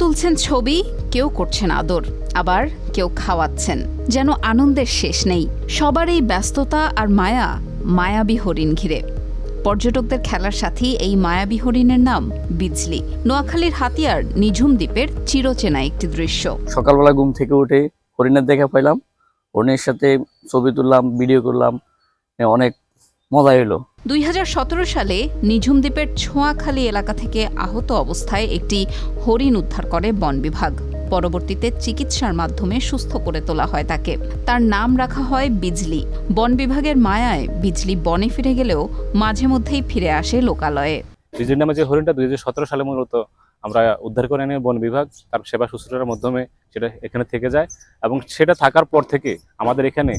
তুলছেন ছবি, কেউ করছেন আদর, আবার কেউ খাওয়াচ্ছেন। যেন আনন্দের শেষ নেই। সবার এই ব্যস্ততা আর মায়া, মায়াবী হরিণ ঘিরে। পর্যটকদের খেলার সাথী এই মায়াবী হরিণের নাম বিজলি। নোয়াখালীর হাতিয়ার নিঝুম দ্বীপের চিরচেনা একটি দৃশ্য। সকালবেলা ঘুম থেকে উঠে হরিণের দেখা পাইলাম। হরিণের সাথে ছবি তুললাম, ভিডিও করলাম। অনেক মজা এলো। দুই সালে নিঝুম দ্বীপের ছোঁয়াখালী এলাকা থেকে আহত অবস্থায় একটি হরিণ উদ্ধার করে বন বিভাগ। পরবর্তীতে চিকিৎসার মাধ্যমে সুস্থ করে তোলা হয় তাকে। তার নাম রাখা হয় বিজলি। বন বিভাগের মায়ায় বিজলি বনে ফিরে গেলেও মাঝে মধ্যেই ফিরে আসে লোকালয়ে। রিজির নামে যে হরিণটা দুই হাজার সতেরো সালে মূলত আমরা উদ্ধার করে নিয়ে বন বিভাগ, তার সেবা শুশ্রূষার মাধ্যমে সেটা এখানে থেকে যায় এবং সেটা থাকার পর থেকে আমাদের এখানে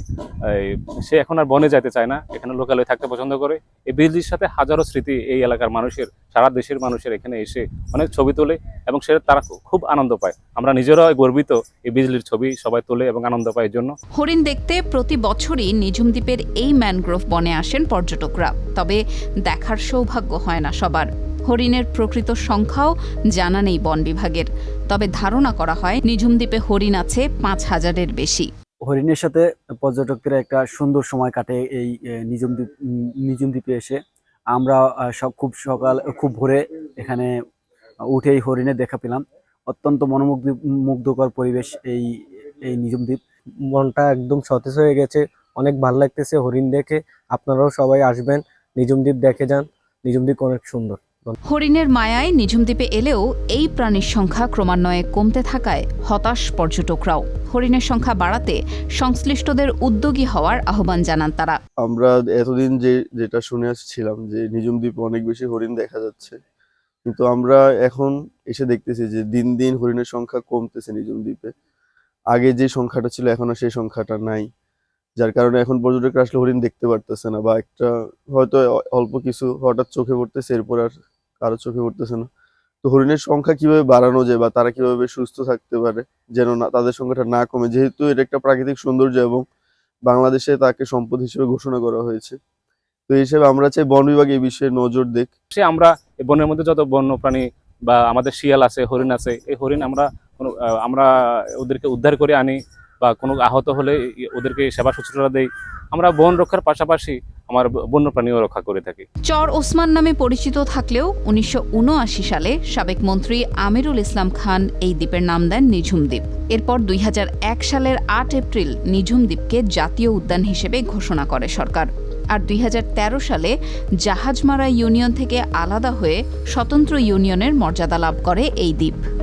সে এখন আর বনে যেতে চায় না। এখানে লোকালয়ে থাকতে পছন্দ করে। এই বিজলির সাথে হাজারো স্মৃতি এই এলাকার মানুষের, সারা দেশের মানুষের এখানে এসে অনেক ছবি তোলে এবং সেটা তারা খুব আনন্দ পায়। আমরা নিজেরাও গর্বিত এই বিজলির ছবি সবাই তোলে এবং আনন্দ পায় এর জন্য। হরিণ দেখতে প্রতি বছরই নিঝুম দ্বীপের এই ম্যানগ্রোভ বনে আসেন পর্যটকরা। তবে দেখার সৌভাগ্য হয় না সবার। হরিণের প্রকৃত সংখ্যাও জানা নেই বন বিভাগের। তবে ধারণা করা হয় নিঝুম দ্বীপে হরিণ আছে পাঁচ হাজারের বেশি। হরিণের সাথে পর্যটকদের একটা সুন্দর সময় কাটে এই নিজম দ্বীপ নিজম দ্বীপে এসে। আমরা সব খুব সকাল খুব ভোরে এখানে উঠেই হরিণের দেখা পেলাম। অত্যন্ত মনোমুগ্ধ মুগ্ধকর পরিবেশ এই এই নিজম দ্বীপ। মনটা একদম সতেজ হয়ে গেছে অনেক ভালো লাগতেছে হরিণ দেখে। আপনারাও সবাই আসবেন নিজুম দ্বীপ দেখে যান নিজুম দ্বীপ অনেক সুন্দর। হরিণের মায়ায় নিঝুম দ্বীপে এলেও এই প্রাণীর সংখ্যা ক্রমান্বয়ে কমতে থাকায় হতাশ পর্যটকরাও। হরিণের সংখ্যা বাড়াতে সংশ্লিষ্টদের উদ্যোগী হওয়ার আহ্বান জানান তারা। আমরা এতদিন যে, যেটা শুনে আসছিলাম যে নিজুম দ্বীপে অনেক বেশি হরিণ দেখা যাচ্ছে। কিন্তু আমরা এখন এসে দেখতেছি যে, দিন দিন হরিণের সংখ্যা কমতেছে নিজুম দ্বীপে আগে যে সংখ্যাটা ছিল, এখন সেই সংখ্যাটা নাই। যার কারণে এখন পর্যটকরা আসলে হরিণ দেখতে পারতেছে না বা একটা হয়তো অল্প কিছু হঠাৎ চোখে পড়তেছে, এরপর আর কারও চোখে পড়তেছে না। তো হরিণের সংখ্যা কীভাবে বাড়ানো যায় বা তারা কীভাবে সুস্থ থাকতে পারে যেন না, তাদের সংখ্যাটা না কমে? যেহেতু এটা একটা প্রাকৃতিক সৌন্দর্য এবং বাংলাদেশে তাকে সম্পদ হিসেবে ঘোষণা করা হয়েছে। তো এই হিসেবে আমরা চাই বন বিভাগ এই বিষয়ে নজর দেখ সে আমরা বনের মধ্যে যত বন্য প্রাণী বা আমাদের শিয়াল আছে, হরিণ আছে, এই হরিণ আমরা আমরা ওদেরকে উদ্ধার করে আনি। বা কোনো আহত হলে ওদেরকে সেবা শুশ্রূষা দেই। আমরা বন রক্ষার পাশাপাশি আমার ব- বন্য প্রাণীও রক্ষা করে থাকি। চর ওসমান নামে পরিচিত থাকলেও উনিশশো উনআশি সালে সাবেক মন্ত্রী আমিরুল ইসলাম খান এই দ্বীপের নাম দেন নিঝুম দ্বীপ। এরপর দুই হাজার এক সালের আট এপ্রিল নিঝুম দ্বীপকে জাতীয় উদ্যান হিসেবে ঘোষণা করে সরকার। আর দুই হাজার তেরো সালে জাহাজমারা ইউনিয়ন থেকে আলাদা হয়ে স্বতন্ত্র ইউনিয়নের মর্যাদা লাভ করে এই দ্বীপ।